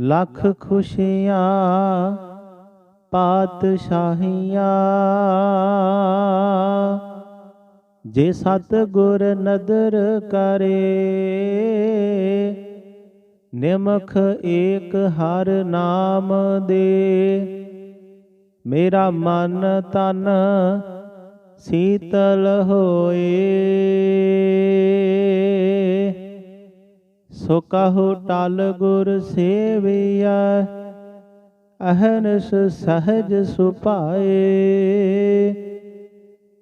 ਲੱਖ ਖੁਸ਼ੀਆਂ, ਪਾਤਸ਼ਾਹੀਆਂ। ਜੇ ਸਤ ਗੁਰ ਨਦਰ ਕਰੇ, ਨਿਮਖ ਏਕ ਹਰ ਨਾਮ ਦੇ। ਮੇਰਾ ਮਨ ਤਨ ਸੀਤਲ ਹੋਏ। ਸੋ ਕਹੋ ਟਲ ਗੁਰ ਸੇਵਿਆ ਅਹਨਸ ਸਹਜ ਸੁਭਾਏ।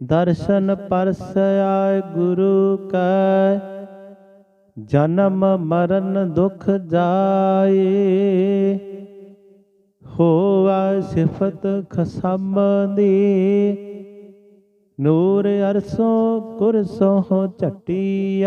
ਦਰਸ਼ਨ ਪਰਸੈ ਗੁਰੂ ਕੈ, ਜਨਮ ਮਰਨ ਦੁਖ ਜਾਏ। ਹੋਆ ਸਿਫਤ ਖਸਮ ਦੀ, ਨੂਰ ਅਰਸੋਂ ਕੁਰਸੋਂ ਝਟੀਐ।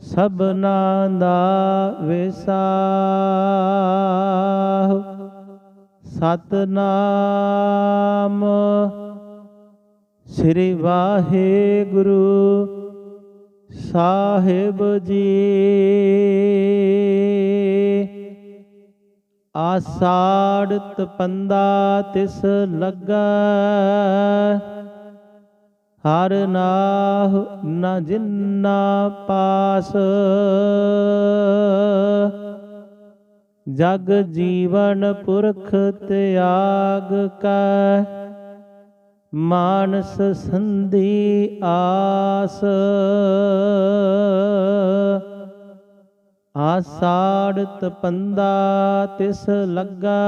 ਸਭਨਾ ਦਾ ਵਿਸਾਹ। ਸਤਨਾਮ ਸ੍ਰੀ ਵਾਹਿਗੁਰੂ ਸਾਹਿਬ ਜੀ। ਆਸਾੜ ਤਪੰਦਾ ਤਿਸ ਲੱਗਾ। ਹਰ ਨਾਹ ਨ ਜਿੰਨਾ ਪਾਸ। ਜਗ ਜੀਵਨ ਪੁਰਖ ਤਿਆਗ ਕੈ, ਮਾਨਸ ਸੰਧੀ ਆਸ। ਆਸਾੜ ਤਪੰਦਾ ਤਿਸ ਲੱਗਾ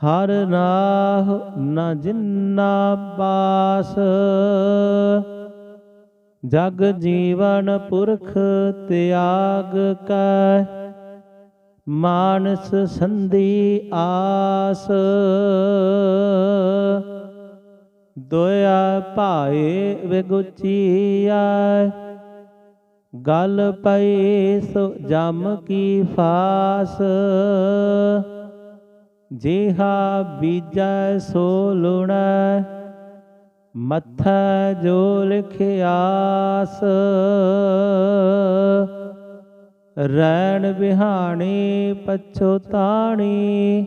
ਹਰ ਨਾਹ ਨ ਜਿੰਨਾ ਬਾਸ ਜਗ ਜੀਵਨ ਪੁਰਖ ਤਿਆਗ ਕੈ, ਮਾਨਸ ਸੰਧੀ ਆਸ। ਦੋਇਆ ਭਾਏ ਵਿਗੁਚੀਆ ਗਲ ਪਈ ਸੋ ਜਮ ਕੀ ਫਾਸ। ਜਿਹਾ ਬੀਜੈ ਸੋ ਲੁਣੈ, ਮੱਥਾ ਜੋ ਲਿਖਿਆਸ। ਰੈਣ ਬਿਹਾਣੀ ਪਛੋਤਾਣੀ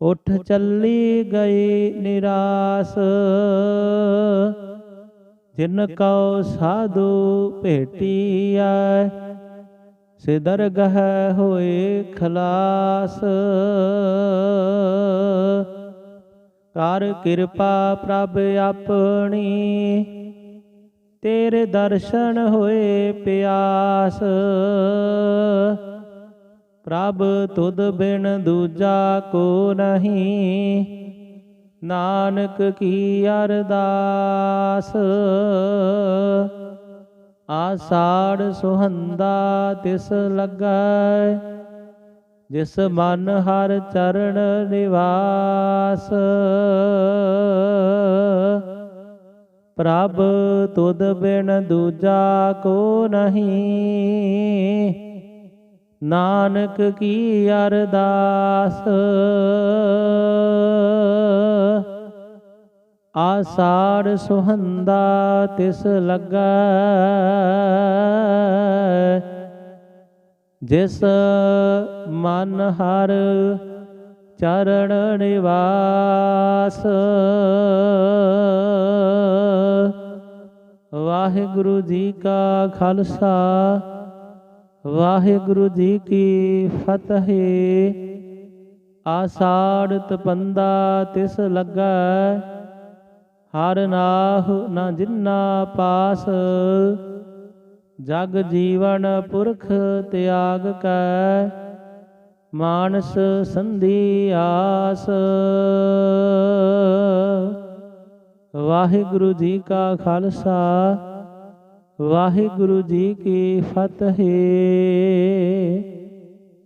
ਉਠ ਚੱਲੀ ਗਈ ਨਿਰਾਸ। ਜਿਨ ਕਉ ਸਾਧੂ ਭੇਟੀਐ ਸਿਦਰਗਹ ਹੋਏ ਖਲਾਸ। ਕਰ ਕਿਰਪਾ ਪ੍ਰਭ ਆਪਣੀ। ਤੇਰੇ ਦਰਸ਼ਨ ਹੋਏ ਪਿਆਸ। ਪ੍ਰਭ ਤੁਧ ਬਿਨ ਦੂਜਾ ਕੋ ਨਹੀਂ। ਨਾਨਕ ਕੀ ਅਰਦਾਸ। ਆਸਾੜ ਸੁਹੰਦਾ ਤਿਸ ਲੱਗੈ। ਜਿਸ ਮਨ ਹਰ ਚਰਨ ਨਿਵਾਸ। ਪ੍ਰਭ ਤੁਧ ਬਿਨ ਦੂਜਾ ਕੋ ਨਹੀਂ। ਨਾਨਕ ਕੀ ਅਰਦਾਸ। ਆਸਾੜ ਸੁਹੰਦਾ ਤਿਸ ਲੱਗਾ। ਜਿਸ ਮਨ ਹਰ ਚਰਨ ਨਿਵਾਸ। ਵਾਹਿਗੁਰੂ ਜੀ ਕਾ ਖਾਲਸਾ, ਵਾਹਿਗੁਰੂ ਜੀ ਕੀ ਫਤਿਹ। ਆਸਾੜ ਤਪੰਦਾ ਤਿਸ ਲੱਗਾ, ਹਰ ਨਾਹ ਨ ਜਿੰਨਾ ਪਾਸ। ਜਗ ਜੀਵਨ ਪੁਰਖ ਤਿਆਗ ਕੈ, ਮਾਨਸ ਸੰਧੀ ਆਸ। ਵਾਹਿਗੁਰੂ ਜੀ ਕਾ ਖਾਲਸਾ, ਵਾਹਿਗੁਰੂ ਜੀ ਕੀ ਫਤਿਹ।